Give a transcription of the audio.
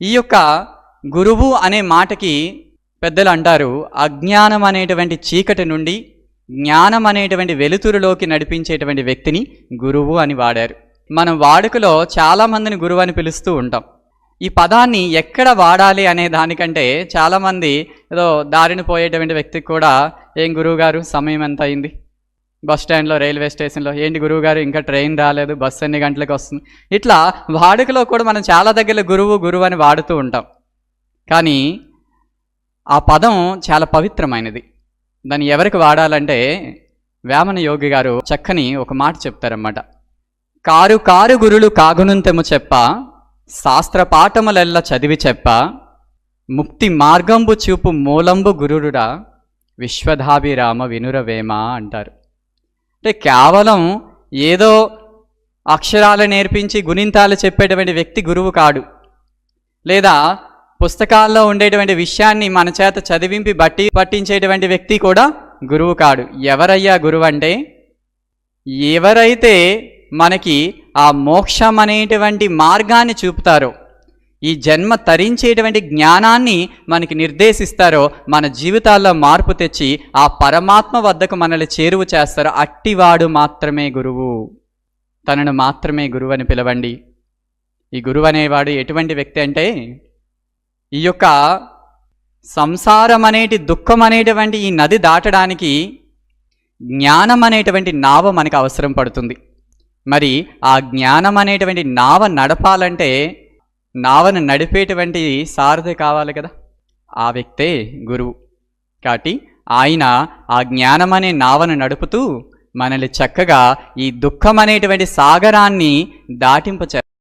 ఈ యొక్క గురువు అనే మాటకి పెద్దలు అంటారు అజ్ఞానం అనేటువంటి చీకటి నుండి జ్ఞానం అనేటువంటి వెలుతురులోకి నడిపించేటువంటి వ్యక్తిని గురువు అని వాడారు. మనం వాడుకలో చాలామందిని గురువు అని పిలుస్తూ ఉంటాం. ఈ పదాన్ని ఎక్కడ వాడాలి అనే దానికంటే చాలామంది ఏదో దారిని పోయేటువంటి వ్యక్తికి కూడా ఏం గురువు గారు సమయం ఎంత అయింది? బస్ స్టాండ్లో రైల్వే స్టేషన్లో ఏంటి గురువు గారు ఇంకా ట్రైన్ రాలేదు బస్సు ఎన్ని గంటలకు వస్తుంది? ఇట్లా వాడుకలో కూడా మనం చాలా దగ్గర గురువు గురువు అని వాడుతూ ఉంటాం. కానీ ఆ పదం చాలా పవిత్రమైనది. దాన్ని ఎవరికి వాడాలంటే వేమన యోగి గారు చక్కని ఒక మాట చెప్తారన్నమాట. కారు కారు గురులు కాగునుంతెము చెప్ప శాస్త్ర పాఠములెల్ల చదివి చెప్ప ముక్తి మార్గంబు చూపు మూలంబు గురుడురా విశ్వధాభిరామ వినురవేమ అంటారు. కేవలం ఏదో అక్షరాలు నేర్పించి గుణింతాలు చెప్పేటువంటి వ్యక్తి గురువు కాడు. లేదా పుస్తకాల్లో ఉండేటువంటి విషయాన్ని మన చేత చదివింపి బట్టి పట్టించేటువంటి వ్యక్తి కూడా గురువు కాడు. ఎవరయ్యా గురువు అంటే? ఎవరైతే మనకి ఆ మోక్షం అనేటువంటి మార్గాన్ని చూపుతారో ఈ జన్మ తరించేటువంటి జ్ఞానాన్ని మనకి నిర్దేశిస్తారో మన జీవితాల్లో మార్పు తెచ్చి ఆ పరమాత్మ వద్దకు మనల్ని చేరువు చేస్తారో అట్టివాడు మాత్రమే గురువు. తనను మాత్రమే గురువు అని పిలవండి. ఈ గురువు అనేవాడు ఎటువంటి వ్యక్తి అంటే ఈ యొక్క సంసారం అనేటి దుఃఖం అనేటువంటి ఈ నది దాటడానికి జ్ఞానం అనేటువంటి నావ మనకు అవసరం పడుతుంది. మరి ఆ జ్ఞానం అనేటువంటి నావ నడపాలంటే నావను నడిపేటువంటి సారథి కావాలి కదా? ఆ వ్యక్తే గురువు. కాబట్టి ఆయన ఆ జ్ఞానమనే నావను నడుపుతూ మనల్ని చక్కగా ఈ దుఃఖం అనేటువంటి సాగరాన్ని దాటింప